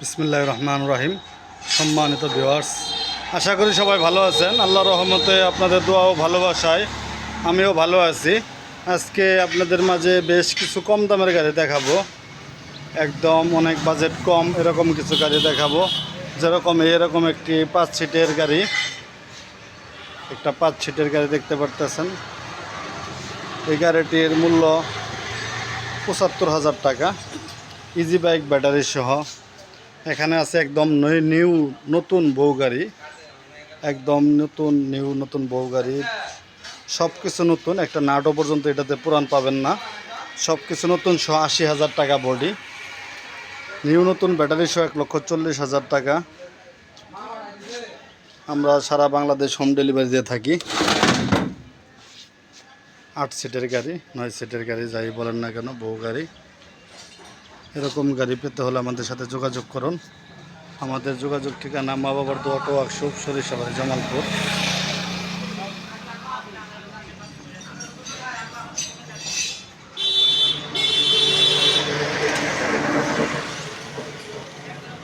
বিসমুল্লাহ রহমান রাহিম। সম্মানিত ভিওয়ার্স আশা করি সবাই ভালো আছেন। আল্লাহ রহমতে আপনাদের দোয়া ও ভালোবাসায়, আমিও ভালো আছি। আজকে আপনাদের মাঝে বেশ কিছু কম দামের গাড়ি দেখাবো। একদম অনেক বাজেট কম এরকম কিছু গাড়ি দেখাবো। যেরকম এরকম একটি পাঁচ সিটের গাড়ি। একটা পাঁচ সিটের গাড়ি দেখতে পারতেছেন। এই গাড়িটির মূল্য পঁচাত্তর হাজার টাকা। ইজি বাইক ব্যাটারি সহ। এখানে আছে একদম নিউ নতুন বউ গাড়ি। একদম নতুন, নিউ নতুন বউ গাড়ি। সব কিছু নতুন, একটা নাটও পর্যন্ত এটাতে পুরান পাবেন না। সব কিছু নতুন সহ আশি হাজার টাকা বডি। নিউ নতুন, ব্যাটারি সহ এক লক্ষ চল্লিশ হাজার টাকা। আমরা সারা বাংলাদেশ হোম ডেলিভারি দিয়ে থাকি। আট সিটের গাড়ি, নয় সিটের গাড়ি, যাই বলেন না কেন, বউ গাড়ি। এরকম গাড়ি পেতে হলে আমাদের সাথে যোগাযোগ করুন। আমাদের যোগাযোগ ঠিকানা মা বাবার দোয়াটো ওয়ার্কশপ সরিষাবাড়ি, জামালপুর।